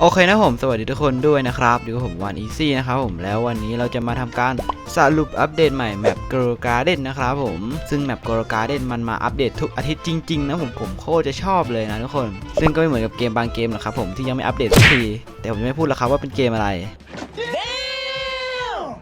โอเคนะผมสวัสดีทุกคนด้วยนะครับอยู่กับผมวันอีซี่นะครับผมแล้ววันนี้เราจะมาทำการสรุปอัปเดตใหม่แมป Girl Garden นะครับผมซึ่งแมป Girl Garden มันมาอัปเดตทุกอาทิตย์จริงๆนะผมผมโคตรจะชอบเลยนะทุกคน ซึ่งก็ไม่เหมือนกับเกมบางเกมหรอกครับผมที่ยังไม่อัปเดตสักทีแต่ผมจะไม่พูดแล้วครับว่าเป็นเกมอะไร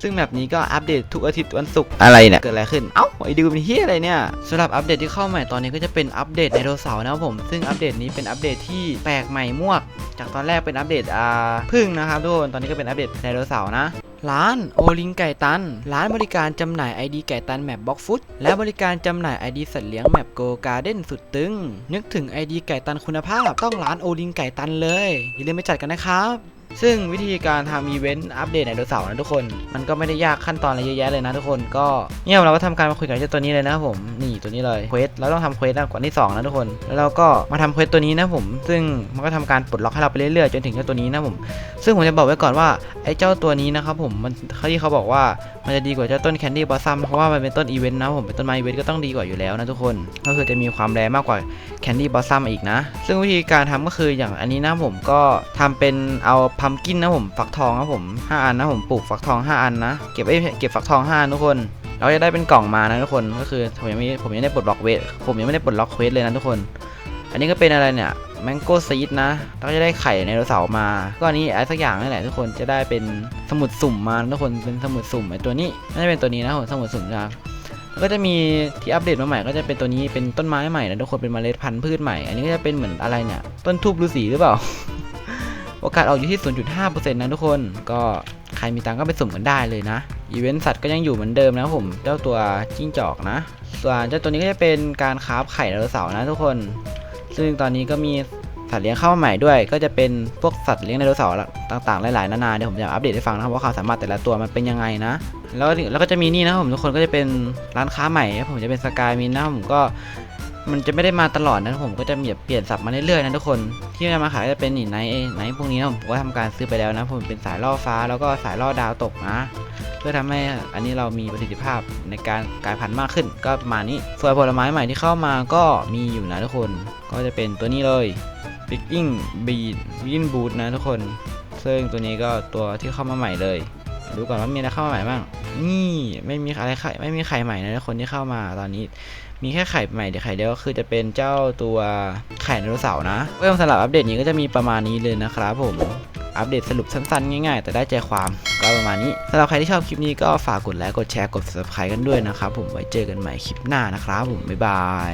ซึ่งแมปนี้ก็อัปเดตทุกอาทิตย์วันศุกร์อะไรเนี่ยเกิดอะไรขึ้นเอ้าไอ้ดูเป็นเฮียอะไรเนี่ยสำหรับอัปเดตที่เข้าใหม่ตอนนี้ก็จะเป็นอัปเดตไดโนเสาร์นะครับผมซึ่งอัปเดตนี้เป็นอัปเดตที่แปลกใหม่มวก จากตอนแรกเป็นอัปเดตอ่าพึ่งนะครับทุกคนตอนนี้ก็เป็นอัปเดตไดโนเสาร์นะร้านโอลิงไก่ตัน ร้านบริการจำหน่ายไอดีไก่ตันแมปบ็อกฟุตและบริการจำหน่ายไอดีสัตว์เลี้ยงแมปโกการ์เด้นสุดตึง นึกถึงไอดีไก่ตันคุณภาพ ต้องร้านโอลิงไก่ตันเลย อย่าลืมไปจัดกันนะครับ ซึ่งวิธีการทำอีเวนต์อัปเดตไดโนเสาร์นะทุกคน มันก็ไม่ได้ยากขั้นตอนอะไรเยอะแยะเลยนะทุกคนก็เนี่ยเราก็ทำการมาคุยกับเจ้าตัวนี้เลยนะผมนี่ตัวนี้เลยเควสเราต้องทำเควสนะก่อนที่สองนะทุกคน แล้วเราก็มาทำเควสตัวนี้นะผม ซึ่งมันก็ทำการปลดล็อกให้เราไปเรื่อยๆจนถึงเจ้าตัวนี้นะผม ซึ่งผมจะบอกไว้ก่อนว่าไอ้เจ้าตัวนี้นะครับผมมันเขาที่เขาบอกว่ามันจะดีกว่าเจ้าต้นแคนดี้บอสซัมเพราะว่ามันเป็นต้นอีเวนต์นะผมเป็นต้นไม้อีเวนต์ก็ต้องดีกว่าอยู่แล้วนะทุกคนก็คือจะมีความแรงมากกว่าแคนดี้บอสซัมอีกนะ ซึ่งวิธีการทำก็คืออย่างอันนี้นะผมก็ทำเป็นเอาพัมกินนะผมฟักทองนะผม 5 อันนะผมปลูกฟักทอง 5 อันนะ เก็บไอ้เก็บฟักทอง 5 อันทุกคน เราจะได้เป็นกล่องมานะทุกคน ก็คือผมยังไม่ผมยังไม่ได้ปลดล็อกเวท ผมยังไม่ได้ปลดล็อกเควสเลยนะทุกคน อันนี้ก็เป็นอะไรเนี่ยแมงโก้ซีดนะ เราก็จะได้ไข่ในโดเสาร์มา ก็อันนี้อะไรสักอย่างนี่แหละทุกคนจะได้เป็นสมุดสุ่มมาทุกคนเป็นสมุดสุ่มไอตัวนี้น่าจะเป็นตัวนี้นะผมสมุดสุ่มนะครับแล้วก็จะมีที่อัปเดตมาใหม่ก็จะเป็นตัวนี้เป็นต้นไม้ใหม่นะทุกคนเป็นเมล็ดพันธุ์พืชใหม่ อันนี้ก็จะเป็นเหมือนอะไรเนี่ยต้นทูบฤาษีหรือเปล่า โอกาสออกอยู่ที่ 0.5%นะทุกคน ก็ใครมีตังก็ไปสุ่มกันได้เลยนะ อีเวนต์สัตว์ก็ยังอยู่เหมือนเดิมนะผม เจ้าตัวจิ้งจอกนะ ส่วนเจ้าตัวนี้ก็จะเป็นการคราฟไข่ไดโนเสาร์นะทุกคน ซึ่งตอนนี้ก็มีสัตว์เลี้ยงเข้ามาใหม่ด้วย ก็จะเป็นพวกสัตว์เลี้ยงไดโนเสาร์ต่างๆ หลายๆ นานาเดี๋ยวผมจะอัปเดตให้ฟังนะครับว่าความสามารถแต่ละตัวมันเป็นยังไงนะ แล้วแล้วก็จะมีนี่นะผมทุกคนก็จะเป็นร้านค้าใหม่ผมจะเป็นสกายมินนะผมก็ มันจะไม่ได้มาตลอดนะผมก็จะแบบเปลี่ยนสับมาเรื่อยๆนะทุกคนที่จะมาขายจะเป็นนี่ไนท์ไนท์พวกนี้นะผมก็ทำการซื้อไปแล้วนะผมเป็นสายล่อฟ้าแล้วก็สายล่อดาวตกนะเพื่อทำให้อันนี้เรามีประสิทธิภาพในการกลายพันธุ์มากขึ้น ก็ประมาณนี้ส่วนผลไม้ใหม่ที่เข้ามาก็มีอยู่นะทุกคนก็จะเป็นตัวนี้เลย Picking Bean Win Boot นะทุกคน ซึ่งตัวนี้ก็ตัวที่เข้ามาใหม่เลย ดูก่อนว่ามีอะไรเข้ามาใหม่บ้าง นี่ไม่มีอะไรไข่ไม่มีไข่ใหม่นะคนที่เข้ามาตอนนี้ มีแค่ไข่ใหม่เดี๋ยวไข่เดียวก็คือจะเป็นเจ้าตัวไข่ไดโนเสาร์นะเพื่องสำหรับอัปเดตนี้ก็จะมีประมาณนี้เลยนะครับผมอัปเดตสรุปสั้นๆ ง่ายๆ แต่ได้ใจความก็ประมาณนี้สำหรับใครที่ชอบคลิปนี้ก็ฝากกดไลค์กดแชร์กด subscribe กันด้วยนะครับผมไว้เจอกันใหม่คลิปหน้านะครับผมบ๊ายบาย